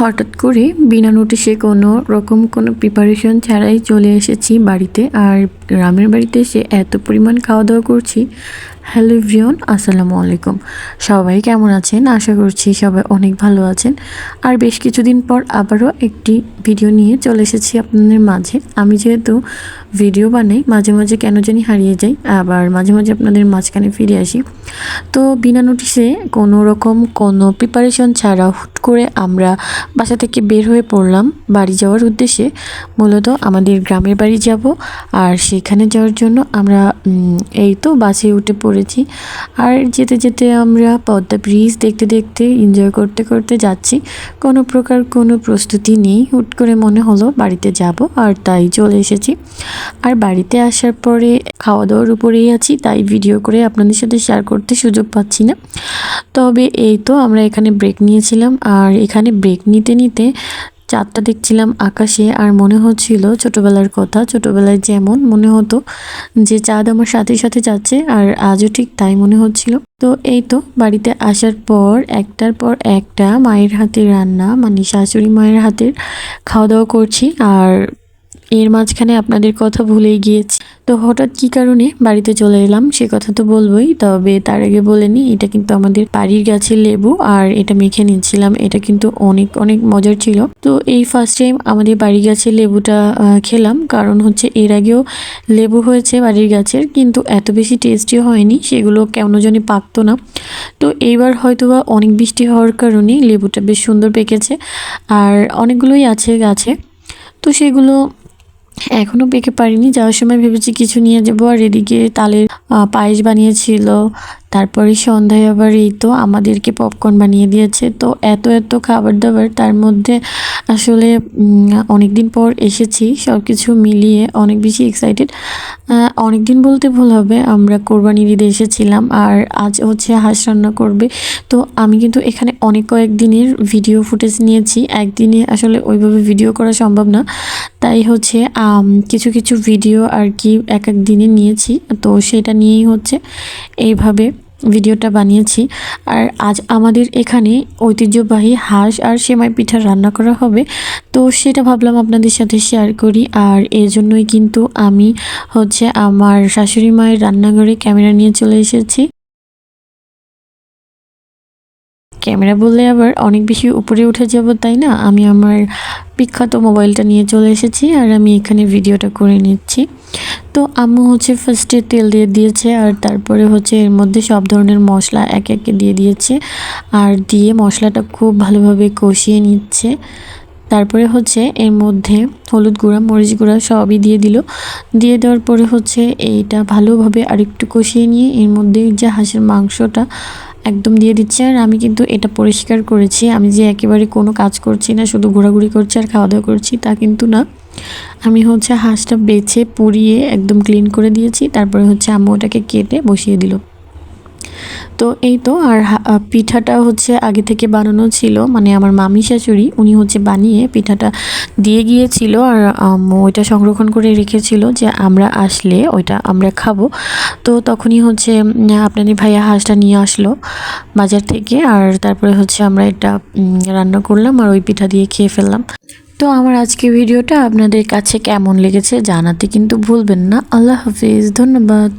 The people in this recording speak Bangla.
হঠাৎ করে বিনা নোটিশে কোনো রকম কোনো প্রিপারেশন ছাড়াই চলে এসেছি বাড়িতে। আর গ্রামের বাড়িতে এসে এত পরিমাণ খাওয়া দাওয়া করছি হ্যালো ভিয়ন আসসালামু আলাইকুম। সবাই কেমন আছেন? আশা করছি সবাই অনেক ভালো আছেন। আর বেশ কিছুদিন পর আবারও একটি ভিডিও নিয়ে চলে এসেছি আপনাদের মাঝে। আমি যেহেতু ভিডিও বানাই, মাঝে মাঝে কেন জানি হারিয়ে যাই, আবার মাঝে মাঝে আপনাদের মাঝখানে ফিরে আসি। তো বিনা নোটিশে কোনো রকম কোনো প্রিপারেশন ছাড়া হুট করে আমরা বাসা থেকে বের হয়ে পড়লাম বাড়ি যাওয়ার উদ্দেশ্যে। মূলত আমাদের গ্রামের বাড়ি যাব, আর সেখানে যাওয়ার জন্য আমরা এই তো বাসে উঠে পড়েছি আর যেতে যেতে আমরা পদ্মা ব্রিজ দেখতে দেখতে এনজয় করতে করতে যাচ্ছি। কোনো প্রকার কোনো প্রস্তুতি নেই। হুট করে মনে হলো বাড়িতে যাব আর তাই চলে এসেছি। আর বাড়িতে আসার পরে খাওয়া দাওয়ার উপরেই আছি, তাই ভিডিও করে আপনাদের সাথে শেয়ার করতে সুযোগ পাচ্ছি না। তবে এই তো আমরা এখানে ব্রেক নিয়েছিলাম। আর এখানে ব্রেক নিতে নিতে চাঁদটা দেখছিলাম আকাশে আর মনে হচ্ছিল ছোটবেলার কথা। ছোটবেলায় যেমন মনে হতো যে চাঁদ আমার সাথে সাথে যাচ্ছে আর আজও ঠিক তাই মনে হচ্ছিল। তো এই তো বাড়িতে আসার পর, একটার পর একটা মায়ের হাতে রান্না মানে শাশুড়ি মায়ের হাতের খাওয়া দাওয়া করছি আর এর মাঝখানে আপনাদের কথা ভুলেই গিয়েছি। তো হঠাৎ কি কারণে বাড়িতে চলে এলাম? সে কথা তো বলবোই, তবে তার আগে বলে নিই, এটা কিন্তু আমাদের বাড়ির গাছের লেবু আর এটা মেখে নিচ্ছিলাম। এটা কিন্তু অনেক অনেক মজার ছিল। তো এই ফার্স্ট টাইম আমাদের বাড়ির গাছের লেবুটা খেলাম। কারণ হচ্ছে এর আগেও লেবু হয়েছে বাড়ির গাছের, কিন্তু এত বেশি টেস্টি হয়নি, সেগুলো কেমন জানি পাকতো না। তো এইবার হয়তোবা অনেক বৃষ্টি হওয়ার কারণে লেবুটা বেশ সুন্দর পেকেছে, আর অনেকগুলোই আছে গাছে। তো সেগুলো এখনও পেকে পারিনি। যাওয়ার সময় ভেবেছি কিছু নিয়ে যাব। আর এদিকে তালের পায়েস বানিয়েছিল। তারপরে সন্ধ্যায় আবার এই তো আমাদেরকে পপকর্ন বানিয়ে দিয়েছে। তো এত এত খাবার দাবার তার মধ্যে আসলে অনেক দিন পর এসেছি। সব কিছু মিলিয়ে অনেক বেশি এক্সাইটেড অনেক দিন বলতে ভুল হবে, আমরা কোরবানির ঈদে এসেছিলাম আর আজ হচ্ছে হাঁস রান্না করবে। তো আমি কিন্তু এখানে অনেক কয়েক দিনের ভিডিও ফুটেজ নিয়েছি। একদিনে আসলে ওইভাবে ভিডিও করা সম্ভব না। তাই হচ্ছে কিছু কিছু ভিডিও আর কি এক এক দিনে নিয়েছি। তো সেটা নিয়েই হচ্ছে, এইভাবে ভিডিওটা বানিয়েছি। আর আজ আমাদের এখানে ঐতিহ্যবাহী হাঁস আর সেমাই পিঠা রান্না করা হবে। তো সেটা ভাবলাম আপনাদের সাথে শেয়ার করি। আর এর জন্যই কিন্তু আমি হচ্ছে আমার শাশুড়ি মায়ের রান্নাঘরে ক্যামেরা নিয়ে চলে এসেছি। ক্যামেরা বললে আবার অনেক বেশি উপরে উঠে যাব, তাই না? আমি আমার বিখ্যাত মোবাইলটা নিয়ে চলে এসেছি আর আমি এখানে ভিডিওটা করে নিচ্ছি। তো আম্মু হচ্ছে ফার্স্টে তেল দিয়ে দিয়েছে আর তারপরে হচ্ছে এর মধ্যে সব ধরনের মশলা এক একে দিয়ে দিয়েছে আর দিয়ে মশলাটা খুব ভালোভাবে কষিয়ে নিচ্ছে। তারপরে হচ্ছে এর মধ্যে হলুদ গুঁড়া, মরিচ গুঁড়া সবই দিয়ে দিল। দিয়ে দেওয়ার পরে হচ্ছে এইটা ভালোভাবে আরেকটু কষিয়ে নিয়ে এর মধ্যে যে হাঁসের মাংসটা একদম দিয়ে দিচ্ছে আর আমি কিন্তু এটা পরিষ্কার করেছি। আমি যে একেবারে কোনো কাজ করছি না, শুধু ঘোরাঘুরি করছি আর খাওয়া দাওয়া করছি তা কিন্তু না। আমি হচ্ছে হাঁসটা বেছে পুড়িয়ে একদম ক্লিন করে দিয়েছি। তারপরে হচ্ছে আম্মু ওটাকে কেটে বসিয়ে দিল। তো এই তো, আর পিঠাটা হচ্ছে আগে থেকে বানানো ছিল মানে আমার মামি শাশুড়ি, উনি হচ্ছে বানিয়ে পিঠাটা দিয়ে গিয়েছিল, আর ওইটা সংরক্ষণ করে রেখেছিল যে আমরা আসলে ওইটা আমরা খাব। তো তখনই হচ্ছে আপনাদের ভাইয়া হাঁসটা নিয়ে আসলো বাজার থেকে, আর তারপরে হচ্ছে আমরা এটা রান্না করলাম, আর ওই পিঠা দিয়ে খেয়ে ফেললাম। তো আমার আজকে ভিডিওটা আপনাদের কাছে কেমন লেগেছে জানাতে কিন্তু ভুলবেন না। আল্লাহ হাফিজ, ধন্যবাদ।